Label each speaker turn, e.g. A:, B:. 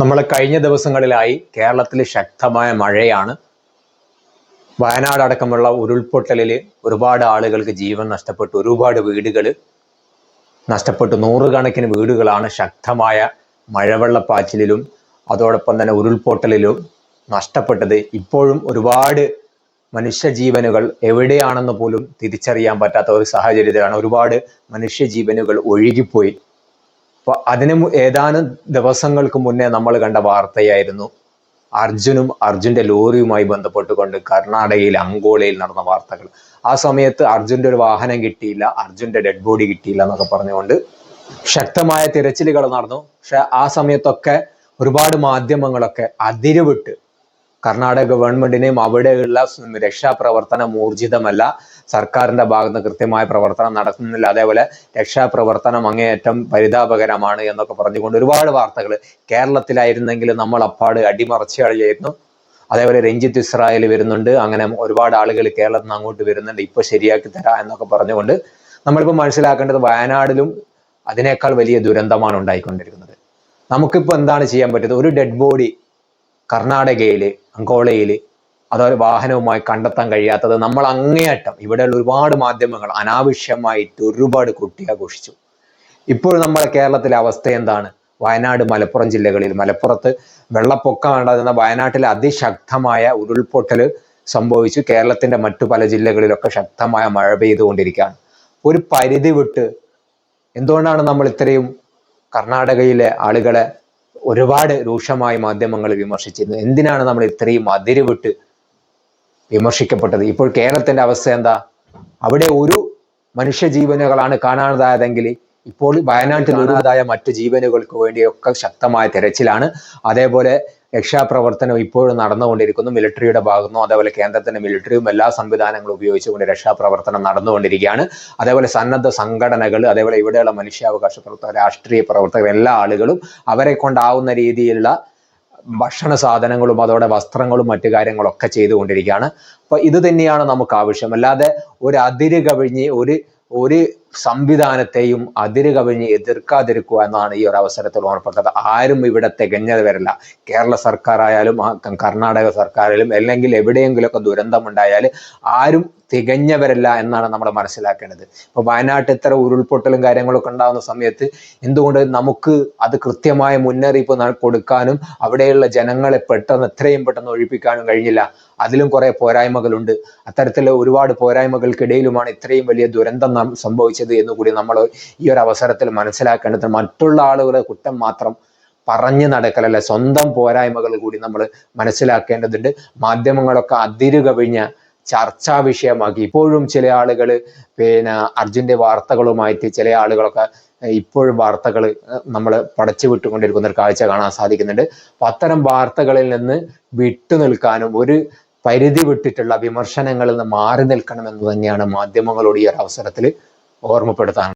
A: നമ്മൾ കഴിഞ്ഞ ദിവസങ്ങളിലായി കേരളത്തിൽ ശക്തമായ മഴയാണ്. വയനാട് അടക്കമുള്ള ഉരുൾപൊട്ടലിൽ ഒരുപാട് ആളുകൾക്ക് ജീവൻ നഷ്ടപ്പെട്ടു. ഒരുപാട് വീടുകൾ നഷ്ടപ്പെട്ടു. നൂറുകണക്കിന് വീടുകളാണ് ശക്തമായ മഴവെള്ളപ്പാച്ചിലും അതോടൊപ്പം തന്നെ ഉരുൾപൊട്ടലിലും നഷ്ടപ്പെട്ടത്. ഇപ്പോഴും ഒരുപാട് മനുഷ്യജീവനുകൾ എവിടെയാണെന്ന് പോലും തിരിച്ചറിയാൻ പറ്റാത്ത ഒരു സാഹചര്യത്തിലാണ് ഒരുപാട് മനുഷ്യജീവനുകൾ ഒഴുകിപ്പോയി. അപ്പൊ അതിന് ഏതാനും ദിവസങ്ങൾക്ക് മുന്നേ നമ്മൾ കണ്ട വാർത്തയായിരുന്നു. അർജുനും അർജുന്റെ ലോറിയുമായി ബന്ധപ്പെട്ടുകൊണ്ട് കർണാടകയിൽ അങ്കോളയിൽ നടന്ന വാർത്തകൾ. ആ സമയത്ത് അർജുന്റെ ഒരു വാഹനം കിട്ടിയില്ല അർജുന്റെ ഡെഡ് ബോഡി കിട്ടിയില്ല എന്നൊക്കെ പറഞ്ഞുകൊണ്ട് ശക്തമായ തിരച്ചിലുകൾ നടന്നു. പക്ഷെ ആ സമയത്തൊക്കെ ഒരുപാട് മാധ്യമങ്ങളൊക്കെ അതിരുവിട്ട് കർണാടക ഗവൺമെന്റിനെയും അവിടെയുള്ള രക്ഷാപ്രവർത്തനം ഊർജിതമല്ല. സർക്കാരിന്റെ ഭാഗത്ത് കൃത്യമായ പ്രവർത്തനം നടക്കുന്നില്ല. അതേപോലെ രക്ഷാപ്രവർത്തനം അങ്ങേയറ്റം പരിതാപകരമാണ് എന്നൊക്കെ പറഞ്ഞുകൊണ്ട് ഒരുപാട് വാർത്തകൾ കേരളത്തിലായിരുന്നെങ്കിൽ നമ്മൾ അപ്പാട് അടിമറച്ച് കളിയായിരുന്നു അതേപോലെ രഞ്ജിത്ത് ഇസ്രായേൽ വരുന്നുണ്ട്. അങ്ങനെ ഒരുപാട് ആളുകൾ കേരളത്തിൽ നിന്ന് അങ്ങോട്ട് വരുന്നുണ്ട്. ഇപ്പൊ ശരിയാക്കി തരാ എന്നൊക്കെ പറഞ്ഞുകൊണ്ട് നമ്മളിപ്പോൾ മനസ്സിലാക്കേണ്ടത് വയനാടിലും അതിനേക്കാൾ വലിയ ദുരന്തമാണ് ഉണ്ടായിക്കൊണ്ടിരിക്കുന്നത്. നമുക്കിപ്പോൾ എന്താണ് ചെയ്യാൻ പറ്റുന്നത്? ഒരു ഡെഡ് ബോഡി കർണാടകയിൽ അങ്കോളയിൽ അതൊരു വാഹനവുമായി കണ്ടെത്താൻ കഴിയാത്തത് നമ്മൾ അങ്ങേയറ്റം. ഇവിടെയുള്ള ഒരുപാട് മാധ്യമങ്ങൾ അനാവശ്യമായിട്ട് ഒരുപാട് കുട്ടിയാഘോഷിച്ചു ഇപ്പോൾ നമ്മുടെ കേരളത്തിലെ അവസ്ഥ എന്താണ്? വയനാട് മലപ്പുറം ജില്ലകളിൽ മലപ്പുറത്ത് വെള്ളപ്പൊക്കം ഉണ്ടാകുന്ന വയനാട്ടിൽ അതിശക്തമായ ഉരുൾപൊട്ടൽ സംഭവിച്ചു. കേരളത്തിന്റെ മറ്റു പല ജില്ലകളിലൊക്കെ ശക്തമായ മഴ പെയ്തുകൊണ്ടിരിക്കുകയാണ്. ഒരു പരിധി വിട്ട് എന്തുകൊണ്ടാണ് നമ്മൾ ഇത്രയും കർണാടകയിലെ ആളുകളെ ഒരുപാട് രൂക്ഷമായി മാധ്യമങ്ങൾ വിമർശിച്ചിരുന്നു. എന്തിനാണ് നമ്മൾ ഇത്രയും അതിരുവിട്ട് വിമർശിക്കപ്പെട്ടത്? ഇപ്പോൾ കേരളത്തിന്റെ അവസ്ഥ എന്താ? അവിടെ ഒരു മനുഷ്യജീവനുകളാണ് കാണാതായതെങ്കിൽ ഇപ്പോൾ വയനാട്ടിൽ ഒരുതായ മറ്റു ജീവനുകൾക്ക് വേണ്ടിയൊക്കെ ശക്തമായ തെരച്ചിലാണ്. അതേപോലെ രക്ഷാപ്രവർത്തനം ഇപ്പോഴും നടന്നുകൊണ്ടിരിക്കുന്നു. മിലിറ്ററിയുടെ ഭാഗത്തുനിന്നും അതേപോലെ കേന്ദ്രത്തിന്റെ മിലിറ്ററിയും എല്ലാ സംവിധാനങ്ങളും ഉപയോഗിച്ചുകൊണ്ട് രക്ഷാപ്രവർത്തനം നടന്നുകൊണ്ടിരിക്കുകയാണ്. അതേപോലെ സന്നദ്ധ സംഘടനകൾ അതേപോലെ ഇവിടെയുള്ള മനുഷ്യാവകാശ പ്രവർത്തകർ രാഷ്ട്രീയ പ്രവർത്തകർ എല്ലാ ആളുകളും അവരെ കൊണ്ടാവുന്ന രീതിയിലുള്ള ഭക്ഷണ സാധനങ്ങളും അതോടെ വസ്ത്രങ്ങളും മറ്റു കാര്യങ്ങളൊക്കെ ചെയ്തുകൊണ്ടിരിക്കുകയാണ്. അപ്പൊ ഇത് തന്നെയാണ് നമുക്ക് ആവശ്യം. അല്ലാതെ ഒരു അതിര് കവിഞ്ഞ് ഒരു ഒരു സംവിധാനത്തെയും അതിര് കവിഞ്ഞ് എതിർക്കാതിരിക്കുക എന്നാണ് ഈ ഒരു അവസരത്തിൽ ഓർപ്പെട്ടത് ആരും ഇവിടെ തികഞ്ഞത് വരില്ല. കേരള സർക്കാരായാലും കർണാടക സർക്കാരായാലും അല്ലെങ്കിൽ എവിടെയെങ്കിലുമൊക്കെ ദുരന്തമുണ്ടായാൽ ആരും തികഞ്ഞവരല്ല എന്നാണ് നമ്മൾ മനസ്സിലാക്കേണ്ടത്. ഇപ്പൊ വയനാട്ടിൽ ഇത്ര ഉരുൾപൊട്ടലും കാര്യങ്ങളൊക്കെ ഉണ്ടാകുന്ന സമയത്ത് എന്തുകൊണ്ട് നമുക്ക് അത് കൃത്യമായ മുന്നറിയിപ്പ് കൊടുക്കാനും അവിടെയുള്ള ജനങ്ങളെ പെട്ടെന്ന് എത്രയും പെട്ടെന്ന് ഒഴിപ്പിക്കാനും കഴിഞ്ഞില്ല. അതിലും കുറെ പോരായ്മകളുണ്ട്. അത്തരത്തിലുള്ള ഒരുപാട് പോരായ്മകൾക്കിടയിലുമാണ് ഇത്രയും വലിയ ദുരന്തം നാം സംഭവിച്ചത് എന്ന് കൂടി നമ്മൾ ഈ ഒരു അവസരത്തിൽ മനസ്സിലാക്കേണ്ടത് മറ്റുള്ള ആളുകളെ കുറ്റം മാത്രം പറഞ്ഞു നടക്കലല്ല സ്വന്തം പോരായ്മകൾ കൂടി നമ്മൾ മനസ്സിലാക്കേണ്ടതുണ്ട്. മാധ്യമങ്ങളൊക്കെ അതിരു കവിഞ്ഞ ചർച്ചാ വിഷയമാക്കി. ഇപ്പോഴും ചില ആളുകൾ പിന്നെ അർജുന്റെ വാർത്തകളുമായിട്ട് ചില ആളുകളൊക്കെ ഇപ്പോഴും വാർത്തകൾ നമ്മൾ പടച്ചു വിട്ടുകൊണ്ടിരിക്കുന്ന ഒരു കാഴ്ച കാണാൻ സാധിക്കുന്നുണ്ട്. അപ്പൊ അത്തരം വാർത്തകളിൽ നിന്ന് വിട്ടു നിൽക്കാനും ഒരു പരിധി വിട്ടിട്ടുള്ള വിമർശനങ്ങളിൽ നിന്ന് മാറി നിൽക്കണം എന്ന് തന്നെയാണ് മാധ്യമങ്ങളോട് ഈ ഒരു അവസരത്തിൽ ഓർമ്മപ്പെടുത്താൻ